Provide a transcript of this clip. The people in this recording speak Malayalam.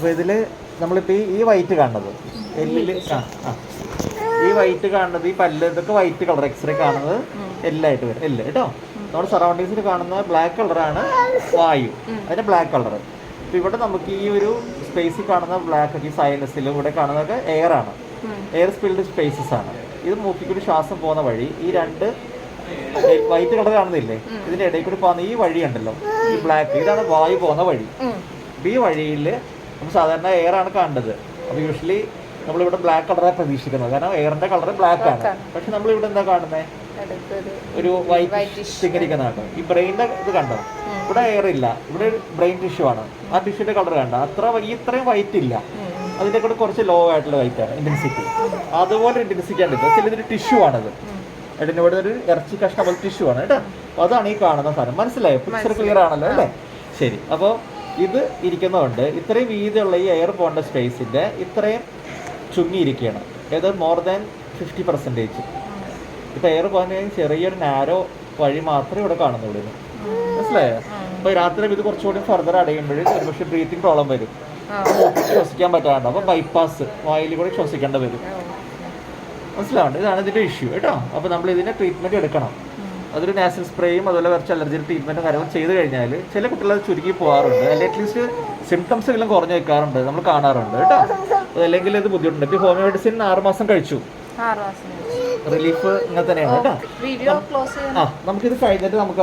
അപ്പോൾ ഇതിൽ നമ്മളിപ്പോൾ ഈ ഈ വൈറ്റ് കാണുന്നത്. എല്ലിൽ ആ ആ. ഈ വൈറ്റ് കാണുന്നത് ഈ പല്ല് ഇതൊക്കെ വൈറ്റ് കളർ എക്സ്റേ കാണുന്നത് എല്ലായിട്ട് വരും. എല്ല് കേട്ടോ? നമ്മുടെ സറൗണ്ടിങ്സിൽ കാണുന്ന ബ്ലാക്ക് കളറാണ് വായു. അതിന്റെ ബ്ലാക്ക് കളർ ഇപ്പൊ ഇവിടെ നമുക്ക് ഈ ഒരു സ്പേസിൽ കാണുന്ന ബ്ലാക്ക് ഈ സൈനസിൽ ഇവിടെ കാണുന്നതൊക്കെ എയർ ആണ്. എയർ സ്പിൽഡ് സ്പേസസ് ആണ്. ഇത് മൂക്കിക്കൂടി ശ്വാസം പോകുന്ന വഴി ഈ രണ്ട് വൈറ്റ് കളർ കാണുന്നില്ലേ? ഇതിന്റെ ഇടയിൽ കൂടി പോകുന്ന ഈ വഴി ഉണ്ടല്ലോ ഈ ബ്ലാക്ക് ഇതാണ് വായു പോകുന്ന വഴി. ഈ വഴിയിൽ നമ്മൾ സാധാരണ എയർ ആണ് കാണേണ്ടത് അപ്പോൾ യൂഷ്വലി നമ്മളിവിടെ ബ്ലാക്ക് കളറാണ് പ്രതീക്ഷിക്കുന്നത്. കാരണം എയറിന്റെ കളർ ബ്ലാക്ക് ആണ്. പക്ഷെ നമ്മൾ ഇവിടെ എന്താ കാണുന്നത് ഒരു വൈറ്റ് തിങ്ങരിക്കുന്നതാണ് ഈ ബ്രെയിനിന്റെ ഇത് കണ്ടോ? ഇവിടെ എയർ ഇല്ല. ഇവിടെ ബ്രെയിൻ ടിഷ്യൂ ആണ്. ആ ടിഷ്യൂന്റെ കളർ കണ്ട? അത്ര ഇത്രയും വൈറ്റ് ഇല്ല. അതിന്റെ കൂടെ കുറച്ച് ലോ ആയിട്ടുള്ള വൈറ്റ് ആണ് ഇന്റൻസിറ്റി അതുപോലെ ഇന്റൻസിറ്റി ആണ് ഇത്. ചിലതൊരു ടിഷ്യൂ ആണത്. അതിന്റെ ഇവിടെ ഒരു ഇറച്ചി കഷ്ണം പോലെ ടിഷ്യൂ ആണ് കേട്ടോ? അതാണ് ഈ കാണുന്ന സാധനം. മനസ്സിലായോ? പിക്ചർ ക്ലിയർ ആണല്ലോ അല്ലേ? ശരി. അപ്പോൾ ഇത് ഇരിക്കുന്നതുകൊണ്ട് ഇത്രയും വീതിയുള്ള ഈ എയർ പോകേണ്ട സ്പേസിന്റെ ഇത്രയും ചുങ്ങിയിരിക്കുകയാണ്. ഏത് മോർ ദാൻ ഫിഫ്റ്റി പെർസെന്റേജ് ഇപ്പം എയർ പോകാൻ ചെറിയൊരു നാരോ വഴി മാത്രമേ ഇവിടെ കാണുന്നുള്ളൂ. മനസ്സിലായോ? അപ്പോൾ രാത്രി ഇത് കുറച്ചുകൂടി ഫർദർ അടയുമ്പോഴേ ഒരുപക്ഷെ ബ്രീത്തിങ് പ്രോബ്ലം വരും. ശ്വസിക്കാൻ പറ്റാണ്ട്. അപ്പോൾ ബൈപ്പാസ് വായിൽ കൂടി ശ്വസിക്കേണ്ടി വരും. മനസ്സിലാവുണ്ട്? ഇതാണ് ഇതിന്റെ ഇഷ്യൂ കേട്ടോ? അപ്പോൾ നമ്മൾ ഇതിന്റെ ട്രീറ്റ്മെന്റ് എടുക്കണം. അതൊരു നാസൽ സ്പ്രേയും അതുപോലെ കുറച്ച് അലർജി ട്രീറ്റ്മെന്റും കാര്യങ്ങൾ ചെയ്ത് കഴിഞ്ഞാൽ ചില കുട്ടികൾ അത് ചുരുക്കി പോകാറുണ്ട്. അല്ലെങ്കിൽ അറ്റ്ലീസ്റ്റ് സിംറ്റംസ് എല്ലാം കുറഞ്ഞു വെക്കാറുണ്ട് നമ്മൾ കാണാറുണ്ട് കേട്ടോ. അല്ലെങ്കിൽ ഇത് ബുദ്ധിമുട്ടുണ്ട്. ഇപ്പൊ ഹോമിയോ മെഡിസിൻ ആറ് മാസം കഴിച്ചു. റിലീഫ് ഇങ്ങനെ തന്നെയാണ് കേട്ടോ. ആ നമുക്കിത് കഴിഞ്ഞിട്ട് നമുക്ക്